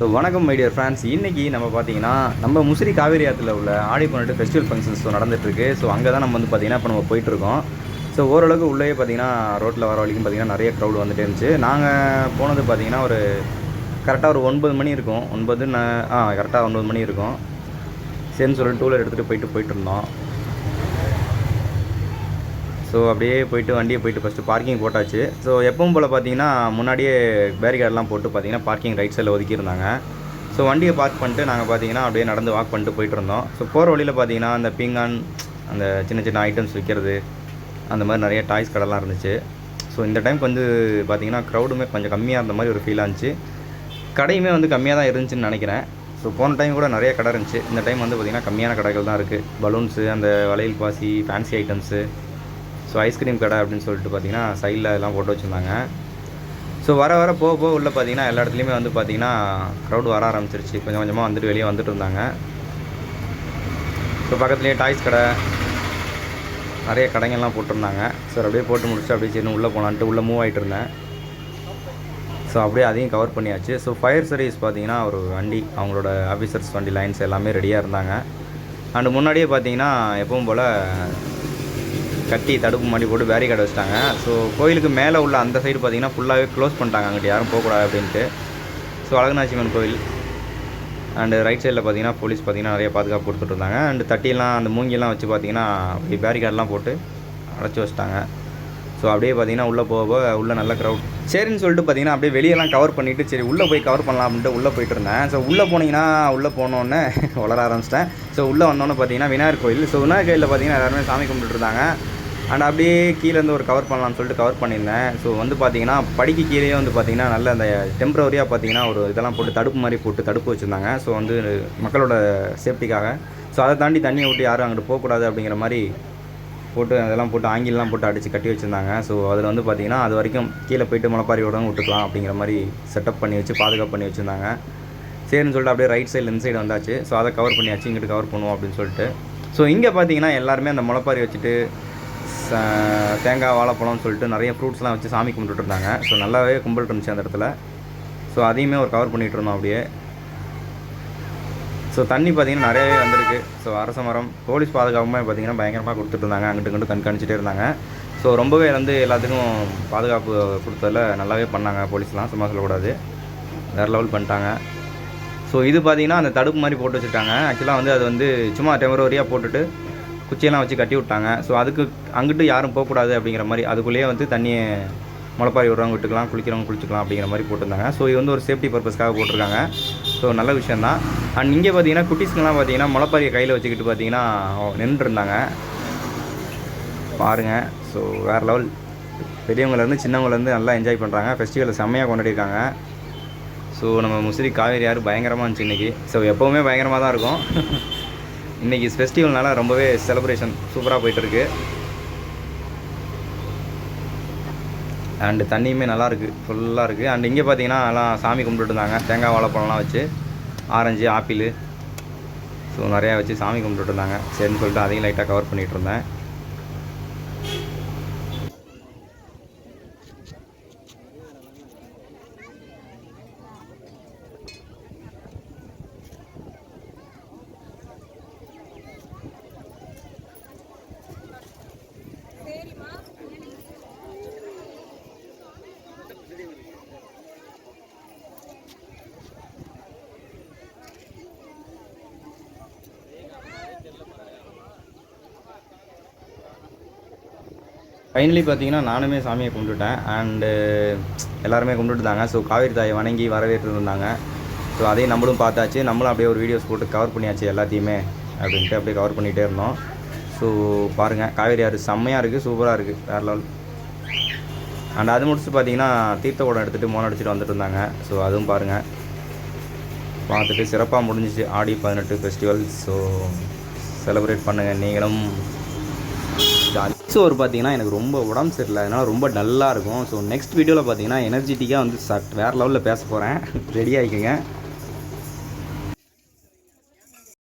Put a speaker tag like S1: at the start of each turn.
S1: So வணக்கம் my dear friends இன்றைக்கி நம்ம பார்த்தீங்கன்னா நம்ம முசிறி காவேரி ஆற்றுல உள்ள ஆடி ஃபெஸ்டிவல் ஃபங்க்ஷன்ஸ் ஸோ நடந்துட்டுருக்கு. ஸோ அங்கே தான் நம்ம வந்து பார்த்திங்கன்னா இப்போ நம்ம போயிட்டுருக்கோம். ஸோ ஓரளவுக்கு உள்ளே பார்த்தீங்கன்னா ரோட்டில் வர வரைக்கும் பார்த்திங்கன்னா நிறைய க்ரௌடு வந்துட்டே இருந்துச்சு. நாங்கள் போனது பார்த்தீங்கன்னா ஒரு கரெக்டாக ஒரு ஒன்பது மணி இருக்கும். ஒன்பது ஆ கரெக்டாக ஒன்பது மணி இருக்கும். சரின்னு சொல்லிட்டு டூலர் எடுத்துகிட்டு போயிட்டு போயிட்டு இருந்தோம். ஸோ அப்படியே போயிட்டு வண்டியை போயிட்டு ஃபஸ்ட்டு பார்க்கிங் போட்டாச்சு. ஸோ எப்பவும் போல் பார்த்தீங்கன்னா முன்னாடியே பேரிகார்டெலாம் போட்டு பார்த்தீங்கன்னா பார்க்கிங் ரைட் சைடில் ஒதுக்கியிருந்தாங்க ஸோ வண்டியை பார்க் பண்ணிட்டு நாங்கள் பார்த்தீங்கன்னா அப்படியே நடந்து வாக் பண்ணிட்டு போயிட்டு இருந்தோம். ஸோ போகிற வழியில் பார்த்தீங்கன்னா அந்த பீங்கான் அந்த சின்ன சின்ன ஐட்டம்ஸ் விற்கிறது அந்த மாதிரி நிறைய டாய்ஸ் கடைலாம் இருந்துச்சு. ஸோ இந்த டைம் வந்து பார்த்திங்கன்னா க்ரௌடுமே கொஞ்சம் கம்மியாக இருந்த மாதிரி ஒரு ஃபீல் இருந்துச்சு. கடையுமே வந்து கம்மியாக தான் இருந்துச்சுன்னு நினைக்கிறேன். ஸோ போன டைம் கூட நிறைய கடை இருந்துச்சு. இந்த டைம் வந்து பார்த்திங்கன்னா கம்மியான கடைகள் தான் இருக்குது பலூன்ஸு அந்த வளையல் பாசி ஃபேன்சி ஐட்டம்ஸு ஸோ ஐஸ்கிரீம் கடை அப்படின்னு சொல்லிட்டு பார்த்தீங்கன்னா சைடில் எல்லாம் போட்டு வச்சுருந்தாங்க. ஸோ வர வர போக போக உள்ளே பார்த்தீங்கன்னா எல்லா இடத்துலையுமே வந்து பார்த்தீங்கன்னா க்ரௌட் வர ஆரம்பிச்சிருச்சு. கொஞ்சம் கொஞ்சமாக வந்துட்டு வெளியே வந்துட்டு இருந்தாங்க. ஸோ பக்கத்துலேயே டாய்ஸ் கடை நிறைய கடைங்கள்லாம் போட்டிருந்தாங்க. ஸோ அப்படியே போட்டு முடிச்சு அப்படியே சரி உள்ளே போனான்ட்டு உள்ளே மூவ் ஆகிட்டு இருந்தேன். ஸோ அப்படியே அதையும் கவர் பண்ணியாச்சு. ஸோ ஃபயர் சர்வீஸ் பார்த்தீங்கன்னா ஒரு வண்டி அவங்களோட ஆஃபீஸர்ஸ் வண்டி லைன்ஸ் எல்லாமே ரெடியாக இருந்தாங்க. அண்டு முன்னாடியே பார்த்தீங்கன்னா எப்பவும் போல் கட்டி தடுப்பு மாடி போட்டு பேரிகேட் வச்சிட்டாங்க. ஸோ கோயிலுக்கு மேலே உள்ள அந்த சைடு பார்த்தீங்கன்னா ஃபுல்லாகவே க்ளோஸ் பண்ணிட்டாங்க. அங்கே யாரும் போகக்கூடாது அப்படின்ட்டு. ஸோ அழகநாச்சிமன் கோயில் அண்டு ரைட் சைடில் பார்த்தீங்கன்னா போலீஸ் பார்த்தீங்கன்னா நிறைய பாதுகாப்பு கொடுத்துட்டு இருந்தாங்க. அண்டு தட்டியெல்லாம் அந்த மூங்கிலாம் வச்சு பார்த்தீங்கன்னா அப்படி பேரிகார்டெலாம் போட்டு அடைச்சி வச்சிட்டாங்க. ஸோ அப்படியே பார்த்தீங்கன்னா உள்ளே போக போக உள்ளே நல்ல க்ரௌட் சரின்னு சொல்லிட்டு பார்த்தீங்கன்னா அப்படியே வெளியெல்லாம் கவர் பண்ணிவிட்டு சரி உள்ளே போய் கவர் பண்ணலாம் அப்படின்ட்டு உள்ளே போயிட்டு இருந்தேன். ஸோ உள்ளே போனீங்கன்னா உள்ளே போனோன்னே வளர ஆரம்பிச்சிட்டேன். ஸோ உள்ளே வந்தோன்னே பார்த்தீங்கன்னா விநாயகர் கோயில். ஸோ விநாயகர் கோயிலில் பார்த்தீங்கன்னா எல்லாருமே சாமி கும்பிட்டுருந்தாங்க அண்ட் அப்படியே கீழேருந்து ஒரு கவர் பண்ணலாம்னு சொல்லிட்டு கவர் பண்ணியிருந்தேன். ஸோ வந்து பார்த்தீங்கன்னா படிக்கு கீழே வந்து பார்த்தீங்கன்னா நல்ல அந்த டெம்பரவரியாக பார்த்தீங்கன்னா ஒரு இதெல்லாம் போட்டு தடுப்பு மாதிரி போட்டு தடுப்பு வச்சுருந்தாங்க. ஸோ வந்து மக்களோட சேஃப்டிக்காக ஸோ அதை தாண்டி தண்ணியை விட்டு யாரும் அங்கிட்டு போகக்கூடாது அப்படிங்கிற மாதிரி போட்டு அதெல்லாம் போட்டு ஆங்கிலெலாம் போட்டு அடித்து கட்டி வச்சுருந்தாங்க. ஸோ அதில் வந்து பார்த்தீங்கன்னா அது வரைக்கும் கீழே போயிட்டு முளைப்பாரியோட விட்டுக்கலாம் அப்படிங்கிற மாதிரி செட்டப் பண்ணி வச்சு பாதுகாப்பு பண்ணி வச்சுருந்தாங்க. சரின்னு சொல்லிட்டு அப்படியே ரைட் சைடில் இந்த சைடு வந்தாச்சு. ஸோ அதை கவர் பண்ணியாச்சு. இங்கிட்டு கவர் பண்ணுவோம் அப்படின்னு சொல்லிட்டு. ஸோ இங்கே பார்த்தீங்கன்னா எல்லாருமே அந்த முளப்பாரி வச்சுட்டு தேங்காய் வாழைப்பழம்னு சொல்லிட்டு நிறைய ஃப்ரூட்ஸ்லாம் வச்சு சாமி கும்பிட்டுருந்தாங்க ஸோ நல்லாவே கும்பல் இருந்துச்சு அந்த இடத்துல. ஸோ அதையுமே ஒரு கவர் பண்ணிகிட்டு இருந்தோம் அப்படியே. ஸோ தண்ணி பார்த்தீங்கன்னா நிறையவே வந்திருக்கு. ஸோ அரச மரம் போலீஸ் பாதுகாப்புமே பார்த்தீங்கன்னா பயங்கரமாக கொடுத்துட்ருந்தாங்க அங்கிட்டு இங்கிட்டு கண்காணிச்சிட்டே இருந்தாங்க. ஸோ ரொம்பவே வந்து எல்லாத்துக்கும் பாதுகாப்பு கொடுத்ததில் நல்லாவே பண்ணாங்க போலீஸ்லாம். சும்மா சொல்லக்கூடாது. வேறு லெவல் பண்ணிட்டாங்க. ஸோ இது பார்த்திங்கன்னா அந்த தடுப்பு மாதிரி போட்டு வச்சுட்டாங்க ஆக்சுவலாக வந்து அது வந்து சும்மா டெம்பரவரியாக போட்டுட்டு குச்சியெல்லாம் வச்சு கட்டி விட்டாங்க. ஸோ அதுக்கு அங்கிட்டு யாரும் போகக்கூடாது அப்படிங்கிற மாதிரி அதுக்குள்ளேயே வந்து தண்ணியை முளைப்பாரி விடுறவங்க விட்டுக்கலாம் குளிக்கிறவங்க குளிச்சுக்கலாம் அப்படிங்கிற மாதிரி போட்டிருந்தாங்க. ஸோ இது வந்து ஒரு சேஃப்டி பர்பஸ்க்காக போட்டிருக்காங்க. ஸோ நல்ல விஷயம் தான் அண்ட் இங்கே பார்த்தீங்கன்னா குட்டீஸ்க்கெல்லாம் பார்த்தீங்கன்னா முளைப்பாரியை கையில் வச்சுக்கிட்டு பார்த்தீங்கன்னா நின்றுருந்தாங்க. பாருங்கள் ஸோ வேறு லெவல் பெரியவங்கலேருந்து சின்னவங்கலேருந்து நல்லா என்ஜாய் பண்ணுறாங்க ஃபெஸ்டிவலை செம்மையாக கொண்டாடிருக்காங்க. ஸோ நம்ம முசிறி காவேரி ஆறு பயங்கரமாக இருந்துச்சு இன்றைக்கி ஸோ எப்போவுமே பயங்கரமாக தான் இருக்கும். இன்றைக்கி ஃபெஸ்டிவல்னால ரொம்பவே செலப்ரேஷன் சூப்பராக போயிட்டுருக்கு. அண்டு தண்ணியுமே நல்லா இருக்குது ஃபுல்லாக இருக்குது அண்ட் இங்கே பார்த்தீங்கன்னா எல்லாம் சாமி கும்பிட்டுட்டு இருந்தாங்க. தேங்காய் வாழைப்பழம்லாம் வச்சு ஆரஞ்சு ஆப்பிள். ஸோ நிறையா வச்சு சாமி கும்பிட்டுட்டு இருந்தாங்க. சரின்னு சொல்லிட்டு அதையும் லைட்டாக கவர் பண்ணிகிட்டு இருந்தேன். ஃபைனலி பார்த்தீங்கன்னா நானுமே சாமியை கும்பிட்டுட்டேன். அண்டு uh, எல்லாருமே கும்பிட்டுட்டாங்க. ஸோ காவேரி தாயை வணங்கி வரவேற்று இருந்தாங்க ஸோ அதையும் நம்மளும் பார்த்தாச்சு. நம்மளும் அப்படியே ஒரு வீடியோஸ் போட்டு கவர் பண்ணியாச்சு எல்லாத்தையுமே அப்படின்ட்டு அப்படியே கவர் பண்ணிகிட்டே இருந்தோம். ஸோ பாருங்கள் காவேரி ஆறு செம்மையாக இருக்குது சூப்பராக இருக்குது வேறு லெவல். அண்ட் அது முடிச்சு பார்த்தீங்கன்னா தீர்த்த குடம் எடுத்துகிட்டு மோன் அடிச்சுட்டு வந்துட்டு இருந்தாங்க. ஸோ அதுவும் பாருங்கள் பார்த்துட்டு சிறப்பாக முடிஞ்சிச்சு. ஆடி பதினெட்டு ஃபெஸ்டிவல் ஸோ செலிப்ரேட் பண்ணுங்கள் நீங்களும் ஸோ ஒரு பார்த்தீங்கன்னா எனக்கு ரொம்ப உடம்பு சரியில்லை. அதனால் ரொம்ப டல்லாக இருக்கும். ஸோ நெக்ஸ்ட் வீடியோவில் பார்த்தீங்கன்னா எனர்ஜெட்டிக்காக வந்து சட் வேறு லெவலில் பேச போகிறேன் ரெடி ஆகிக்கோங்க